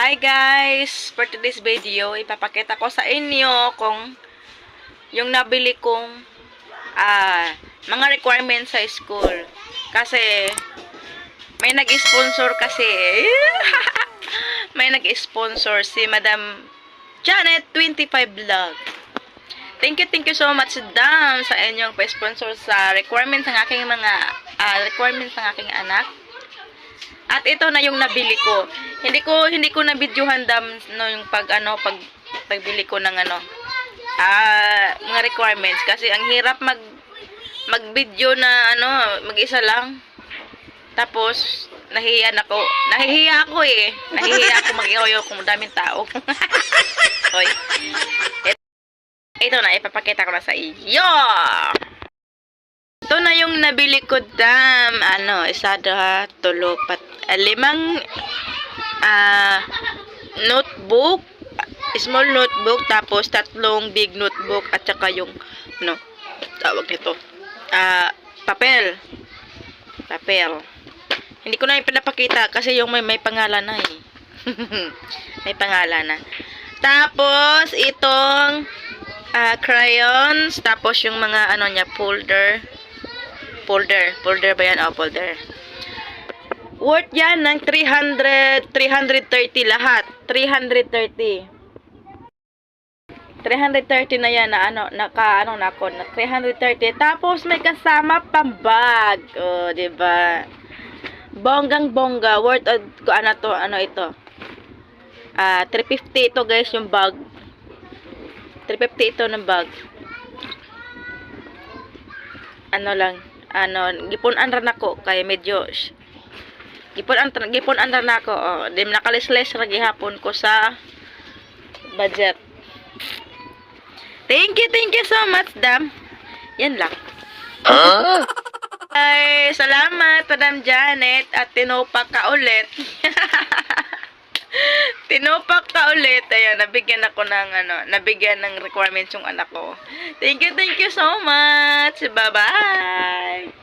Hi guys! For today's video, ipapakita ko sa inyo kung yung nabili kong ah, mga requirements sa school. Kasi may nag-sponsor kasi. may nag-sponsor si Madam Janet 25 Vlog. Thank you, thank you so much, Dam, sa inyong pa-sponsor sa requirements ng aking mga ah, requirements ng aking anak. At ito na yung nabili ko. Hindi ko hindi ko na videohan dam no yung pag ano pag pagbili ko ng ano ah mga requirements kasi ang hirap mag mag-video na ano mag-isa lang. Tapos nahihiya ako. Nahihiya ako eh. Nahihiya ako mag-iyoyo kung daming tao. Hoy. Ito na ipapakita ko na sa iyo. Na yung nabili ko dam. Ano, isa, dua, tulo, pat, ah, limang ah notebook, small notebook, tapos tatlong big notebook, at saka yung, ano, tawag nito, ah, papel. Papel. Hindi ko na yung pinapakita kasi yung may, may pangalan na eh. may pangalan na. Tapos, itong ah, crayons, tapos yung mga ano niya, folder. Folder. Folder ba yan? Oh, folder. Worth yan ng 300, 330 lahat. 330. 330 na yan na ano, naka, ano na ako, na 330. Tapos may kasama pang bag. O, oh, di? Bonggang bongga. Worth, of, ano to, ano ito? Ah, 350 ito guys, yung bag. 350 ito ng bag. Ano lang, ano, gipunan ran ako kay medyo sh- gipunan gipunan ran ako. Oh, di nakalisles ra gihapon ko sa budget. Thank you, thank you so much, Dam. Yan lang. Ay, salamat, Madam Janet, at tinupak ka ulit. tinupak ka ulit. Ayan, nabigyan ako ng, ano, nabigyan ng requirements yung anak ko. Thank you, thank you so much. Bye-bye.